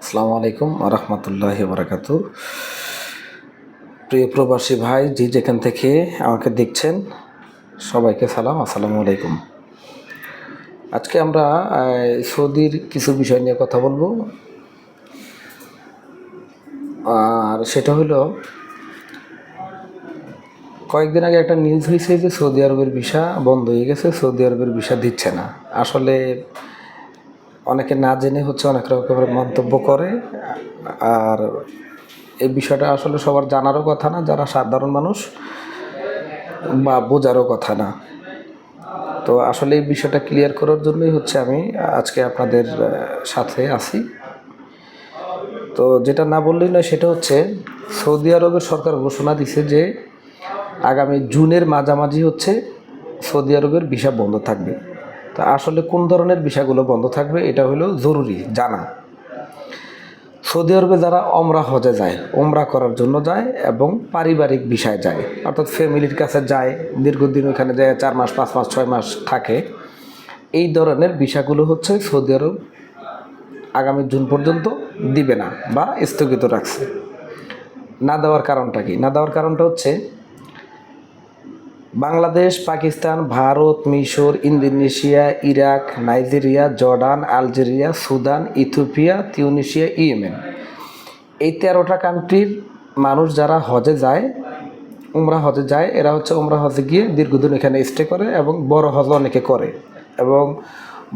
আসসালামু আলাইকুম রহমতুল্লাহ বারাকাতু। প্রিয় প্রবাসী ভাই, যে যেখান থেকে আমাকে দেখছেন, সবাইকে সালাম, আসসালামু আলাইকুম। আজকে আমরা সৌদির কিছু বিষয় নিয়ে কথা বলব। আর সেটা হলো, কয়েকদিন আগে একটা নিউজ হয়েছে যে সৌদি আরবের ভিসা বন্ধ হয়ে গেছে, সৌদি আরবের ভিসা দিচ্ছে না। আসলে অনেকে না জেনে হচ্ছে অনেক রকমের মন্তব্য করে। আর এই বিষয়টা আসলে সবার জানারও কথা না, যারা সাধারণ মানুষ বা বোঝারও কথা না। তো আসলে এই বিষয়টা ক্লিয়ার করার জন্যই হচ্ছে আমি আজকে আপনাদের সাথে আছি। তো যেটা না বললেই নয়, সেটা হচ্ছে সৌদি আরবের সরকার ঘোষণা দিছে যে আগামী জুনের মাঝামাঝি হচ্ছে সৌদি আরবের ভিসা বন্ধ থাকবে। তা আসলে কোন ধরনের ভিসাগুলো বন্ধ থাকবে এটা হলো জরুরি, জানা। সৌদি আরবে যারা অমরা হজে যায়, ওমরা করার জন্য যায় এবং পারিবারিক বিষয় যায়, অর্থাৎ ফ্যামিলির কাছে যায়, দীর্ঘদিন ওখানে যায়, চার মাস, পাঁচ মাস, ছয় মাস থাকে। এই ধরনের বিষয়গুলো হচ্ছে সৌদি আরব আগামী জুন পর্যন্ত দিবে না বা স্থগিত রাখছে। না দেওয়ার কারণটা কি? না দেওয়ার কারণটা হচ্ছে বাংলাদেশ, পাকিস্তান, ভারত, মিশর, Indonesia, Iraq, Nigeria, Jordan, Algeria, Sudan, Ethiopia, Tunisia, Yemen. এই তেরোটা কান্ট্রির মানুষ যারা হজে যায়, উমরা হজে যায়, এরা হচ্ছে উমরা হজে গিয়ে দীর্ঘদিন এখানে স্টে করে এবং বড় হজ অনেকে করে। এবং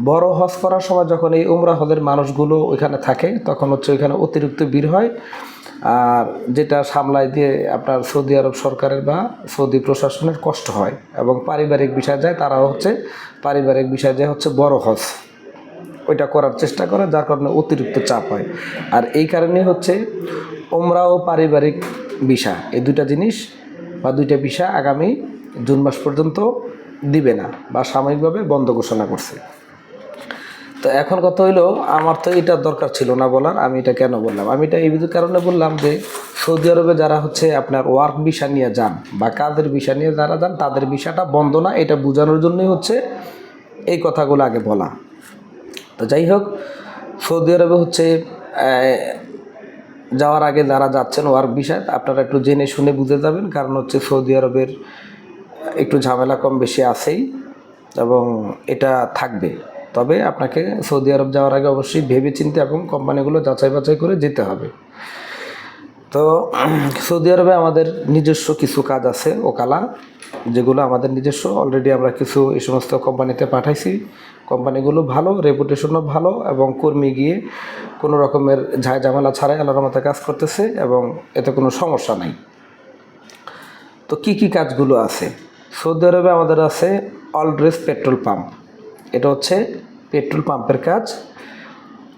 বড় হজ করার সময় যখন এই উমরা হজের মানুষগুলো ওইখানে থাকে, তখন হচ্ছে ওইখানে অতিরিক্ত ভিড় হয়। আর যেটা দিয়ে আপনার সৌদি আরব সরকারের বা সৌদি প্রশাসনের কষ্ট হয় এবং পারিবারিক বিষয় যায় তারা হচ্ছে পারিবারিক বিষয় যায় হচ্ছে বড় হজ। ওইটা করার চেষ্টা করে, যার কারণে অতিরিক্ত চাপ হয়। আর এই কারণে হচ্ছে ওমরা ও পারিবারিক বিষা এই দুইটা জিনিস বা দুইটা বিষা আগামী জুন মাস পর্যন্ত দিবে না বা সাময়িকভাবে বন্ধ ঘোষণা করছে। তো এখন কথা হইল, আমার তো এটা দরকার ছিল না বলার, আমি এটা কেন বললাম? আমি এটা এই কারণে বললাম যে, সৌদি আরবে যারা হচ্ছে আপনার ওয়ার্ক ভিসা নিয়ে যান বা কাজের ভিসা নিয়ে যারা যান, তাদের ভিসাটা বন্ধ না, এটা বোঝানোর জন্যই হচ্ছে এই কথাগুলো আগে বলা। তো যাই হোক, সৌদি আরবে হচ্ছে যাওয়ার আগে যারা যাচ্ছেন ওয়ার্ক ভিসায় আপনারা একটু জেনে শুনে বুঝে যাবেন, কারণ হচ্ছে সৌদি আরবের একটু ঝামেলা কম বেশি আছেই এবং এটা থাকবে। তবে আপনাকে সৌদি আরব যাওয়ার আগে অবশ্যই ভেবে চিন্তে এবং কোম্পানিগুলো যাচাই বাছাই করে যেতে হবে। তো সৌদি আরবে আমাদের নিজস্ব কিছু কাজ আছে, ওকালা, যেগুলো আমাদের নিজস্ব। অলরেডি আমরা কিছু এই সমস্ত কোম্পানিতে পাঠাইছি। কোম্পানিগুলো ভালো রেপুটেশনও ভালো এবং কর্মী গিয়ে কোনো রকমের ঝায় ঝামেলা ছাড়াই আল্লাহর মতো কাজ করতেছে এবং এতে কোনো সমস্যা নাই। তো কি কি কাজগুলো আছে? সৌদি আরবে আমাদের আছে অলড্রেস পেট্রোল পাম্প এটা হচ্ছে পেট্রোল পাম্পের কাজ।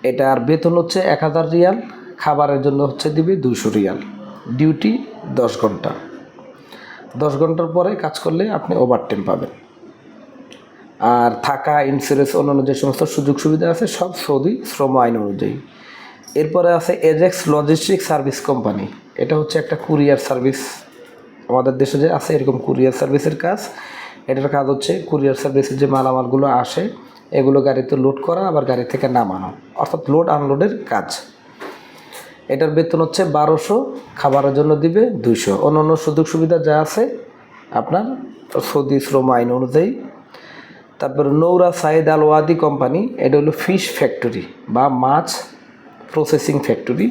এটার বেতন হচ্ছে এক হাজার রিয়াল, খাবারের জন্য হচ্ছে দিবি দুশো রিয়াল। ডিউটি দশ ঘণ্টা। দশ ঘণ্টার পরে কাজ করলে আপনি ওভারটাইম পাবেন। আর থাকা ইন্স্যুরেন্স অন্যান্য যে সমস্ত সুযোগ সুবিধা আছে, সব সৌদি শ্রম আইন অনুযায়ী। এরপরে আছে এজেক্স লজিস্টিক সার্ভিস কোম্পানি এটা হচ্ছে একটা কুরিয়ার সার্ভিস আমাদের দেশে যে আছে, এরকম কুরিয়ার সার্ভিসের কাজ। এটার কাজ হচ্ছে কুরিয়ার সার্ভিসের যে মালামালগুলো আসে, এগুলো গাড়িতে লোড করা, আবার গাড়ি থেকে নামানো, অর্থাৎ লোড আনলোডের কাজ। এটার বেতন হচ্ছে বারোশো, খাবারের জন্য দিবে দুইশো। অন্য অন্য সুযোগ সুবিধা যা আছে, আপনার সৌদি শ্রম আইন অনুযায়ী। তারপর নৌরা সাইদ আল ওয়াদি কোম্পানি, এটা হলো ফিশ ফ্যাক্টরি বা মাছ প্রসেসিং ফ্যাক্টরি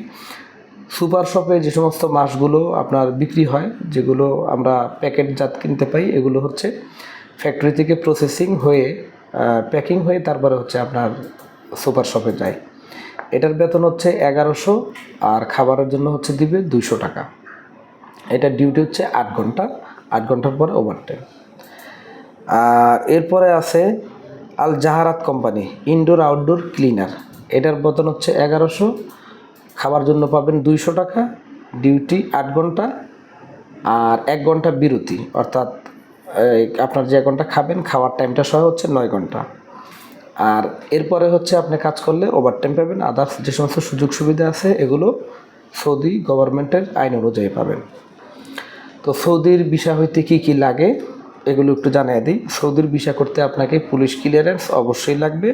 সুপার শপে যে সমস্ত মাছগুলো আপনার বিক্রি হয়, যেগুলো আমরা প্যাকেটজাত কিনতে পাই, এগুলো হচ্ছে ফ্যাক্টরি থেকে প্রসেসিং হয়ে প্যাকিং হয়ে তারপরে হচ্ছে আপনার সুপার শপে যায়। এটার বেতন হচ্ছে এগারোশো আর খাবারের জন্য হচ্ছে দিবে দুইশো টাকা। এটা ডিউটি হচ্ছে আট ঘণ্টা, আট ঘণ্টার পরে ওভারটাইম আর এরপরে আছে আল জাহারাত কোম্পানি ইনডোর আউটডোর ক্লিনার এটার বেতন হচ্ছে এগারোশো খাবার জন্য পাবেন দুইশো টাকা, ডিউটি আট ঘণ্টা আর এক ঘণ্টা বিরতি। অর্থাৎ আপনার যে এক ঘণ্টা খাবেন, খাওয়ার টাইমটা সহ হচ্ছে নয় ঘণ্টা। আর এরপরে হচ্ছে আপনি কাজ করলে ওভার টাইম পাবেন আদার্স যে সমস্ত সুযোগ সুবিধা আছে এগুলো সৌদি গভর্নমেন্টের আইন অনুযায়ী পাবেন। তো সৌদির বিষয় হইতে কী কী লাগে? এগুলো একটু জানিয়ে দিই। সৌদির ভিসা করতে আপনাকে পুলিশ ক্লিয়ারেন্স অবশ্যই লাগবে।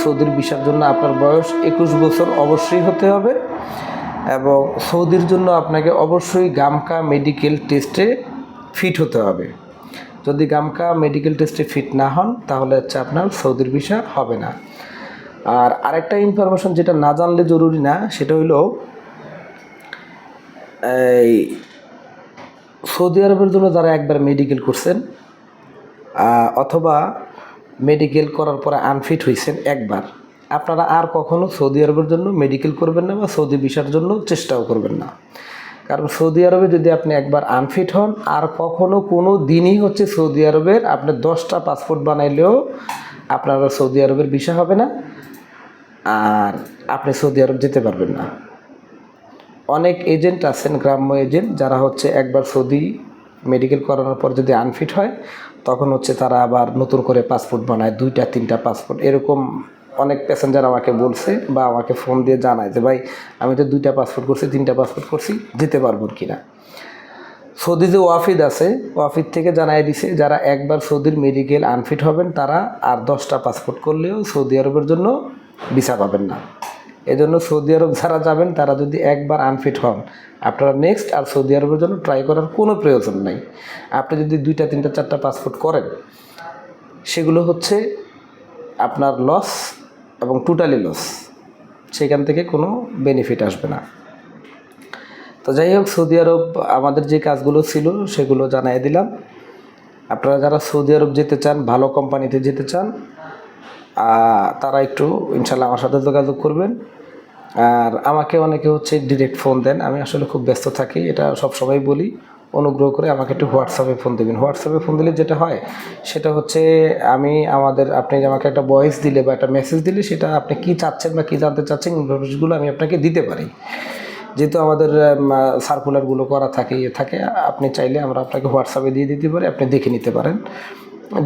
সৌদির ভিসার জন্য আপনার বয়স একুশ বছর অবশ্যই হতে হবে এবং সৌদির জন্য আপনাকে অবশ্যই গামকা মেডিকেল টেস্টে ফিট হতে হবে। যদি গামকা মেডিকেল টেস্টে ফিট না হন, তাহলে হচ্ছে আপনার সৌদির ভিসা হবে না। আর আরেকটা ইনফরমেশন যেটা না জানলে জরুরি না, সেটা হলো এই সৌদি আরবের জন্য যারা একবার মেডিকেল করছেন অথবা মেডিকেল করার পরে আনফিট হয়েছেন একবার। আপনারা আর কখনো সৌদি আরবের জন্য মেডিকেল করবেন না বা সৌদি ভিসার জন্য চেষ্টাও করবেন না। কারণ সৌদি আরবে যদি আপনি একবার আনফিট হন, আর কখনো কোনো দিনই হচ্ছে সৌদি আরবের আপনি দশটা পাসপোর্ট বানাইলেও আপনার সৌদি আরবের ভিসা হবে না, আর আপনি সৌদি আরব যেতে পারবেন না। অনেক এজেন্ট আছেন, গ্রাম্য এজেন্ট যারা হচ্ছে একবার সৌদি মেডিকেল করানোর পর যদি আনফিট হয়, তখন হচ্ছে তারা আবার নতুন করে পাসপোর্ট বানায়, দুইটা, তিনটা পাসপোর্ট এরকম অনেক প্যাসেঞ্জার আমাকে বলছে বা আমাকে ফোন দিয়ে জানায় যে, ভাই, আমি তো দুইটা পাসপোর্ট করছি, তিনটা পাসপোর্ট করছি, যেতে পারব কি না সৌদি যে ওয়াফিদ আছে, ওয়াফিদ থেকে জানাই দিছে, যারা একবার সৌদির মেডিকেল আনফিট হবেন, তারা আর দশটা পাসপোর্ট করলেও সৌদি আরবের জন্য ভিসা পাবেন না। এজন্য সৌদি আরব যারা যাবেন, তারা যদি একবার আনফিট হন, আপনারা নেক্সট আর সৌদি আরবের জন্য ট্রাই করার কোনো প্রয়োজন নেই। আপনি যদি দুইটা, তিনটা, চারটা পাসপোর্ট করেন, সেগুলো হচ্ছে আপনার লস এবং টোটালি লস সেখান থেকে কোনো বেনিফিট আসবে না। তো যাই হোক, সৌদি আরব আমাদের যে কাজগুলো ছিল, সেগুলো জানাই দিলাম। আপনারা যারা সৌদি আরব যেতে চান, ভালো কোম্পানিতে যেতে চান তারা একটু ইনশাল্লাহ আমার সাথে যোগাযোগ করবেন। আর আমাকে অনেকে হচ্ছে ডিরেক্ট ফোন দেন। আমি আসলে খুব ব্যস্ত থাকি, এটা সব সময় বলি। অনুগ্রহ করে আমাকে একটু হোয়াটসঅ্যাপে ফোন দেবেন। হোয়াটসঅ্যাপে ফোন দিলে যেটা হয়, সেটা হচ্ছে আমি আমাদের, আপনি আমাকে একটা ভয়েস দিলে বা একটা মেসেজ দিলে, সেটা আপনি কি চাচ্ছেন বা কী জানতে চাচ্ছেন ইনফরমেশনগুলো আমি আপনাকে দিতে পারি। যেহেতু আমাদের সার্কুলারগুলো করা থাকে ইয়ে থাকে, আপনি চাইলে আমরা আপনাকে হোয়াটসঅ্যাপে দিয়ে দিতে পারি, আপনি দেখে নিতে পারেন।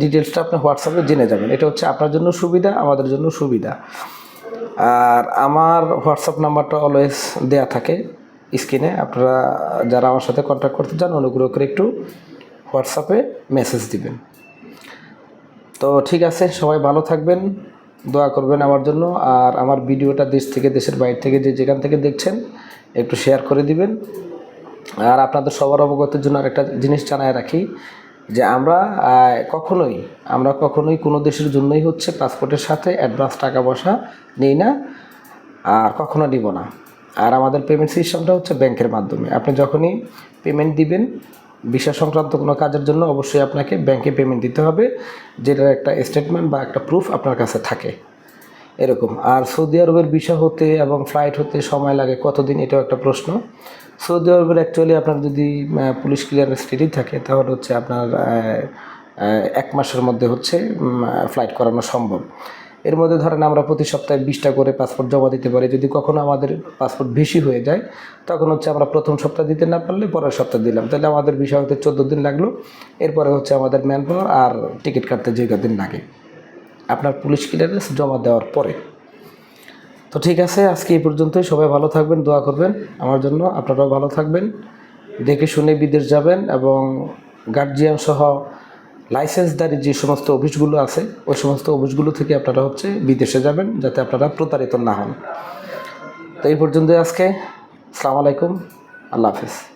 ডিটেলসটা আপনি হোয়াটসঅ্যাপে জেনে যাবেন। এটা হচ্ছে আপনার জন্য সুবিধা, আমাদের জন্য সুবিধা। আর আমার হোয়াটসঅ্যাপ নাম্বারটা অলওয়েজ দেয়া থাকে স্ক্রিনে। আপনারা যারা আমার সাথে কন্ট্যাক্ট করতে চান, অনুগ্রহ করে একটু হোয়াটসঅ্যাপে মেসেজ দিবেন। তো ঠিক আছে, সবাই ভালো থাকবেন, দোয়া করবেন আমার জন্য। আর আমার ভিডিওটা দেশ থেকে, দেশের বাইরে থেকে যে যেখান থেকে দেখছেন, একটু শেয়ার করে দিবেন। আর আপনাদের সবার অবগতের জন্য আর একটা জিনিস জানায় রাখি যে আমরা কখনোই আমরা কখনোই কোনো দেশের জন্যই হচ্ছে পাসপোর্টের সাথে অ্যাডভান্স টাকা পয়সা নেই না, আর কখনো নিব না। আর আমাদের পেমেন্ট সিস্টেমটা হচ্ছে ব্যাংকের মাধ্যমে। আপনি যখনই পেমেন্ট দিবেন বিশ্বাস সংক্রান্ত কোনো কাজের জন্য অবশ্যই আপনাকে ব্যাংকে পেমেন্ট দিতে হবে, যেটার একটা স্টেটমেন্ট বা একটা প্রুফ আপনার কাছে থাকে। এরকম। আর সৌদি আরবের ভিসা হতে এবং ফ্লাইট হতে সময় লাগে কতদিন, এটাও একটা প্রশ্ন। সৌদি আরবের অ্যাকচুয়ালি আপনার যদি পুলিশ ক্লিয়ারেন্স রেডি থাকে, তাহলে হচ্ছে আপনার এক মাসের মধ্যে হচ্ছে ফ্লাইট করানো সম্ভব। এর মধ্যে ধরেন আমরা প্রতি সপ্তাহে বিশটা করে পাসপোর্ট জমা দিতে পারি। যদি কখনো আমাদের পাসপোর্ট বেশি হয়ে যায়, তখন হচ্ছে আমরা প্রথম সপ্তাহ দিতে না পারলে পরের সপ্তাহ দিলাম। তাহলে আমাদের বিষয় হতে চোদ্দ দিন লাগল। এরপরে হচ্ছে আমাদের ম্যান পাওয়ার আর টিকিট কাটতে যে দিন লাগে। আপনার পুলিশ ক্লিয়ারেন্স জমা দেওয়ার পরে। তো ঠিক আছে, আজকে এই পর্যন্তই। সবাই ভালো থাকবেন, দোয়া করবেন আমার জন্য। আপনারাও ভালো থাকবেন। দেখে শুনে বিদেশ যাবেন এবং গার্জিয়ান সহ লাইসেন্সদারি যে সমস্ত অফিসগুলো আছে, ওই সমস্ত অফিসগুলো থেকে আপনারা হচ্ছে বিদেশে যাবেন, যাতে আপনারা প্রতারিত না হন। তো এই পর্যন্তই আজকে। আসসালামু আলাইকুম। আল্লাহ হাফেজ।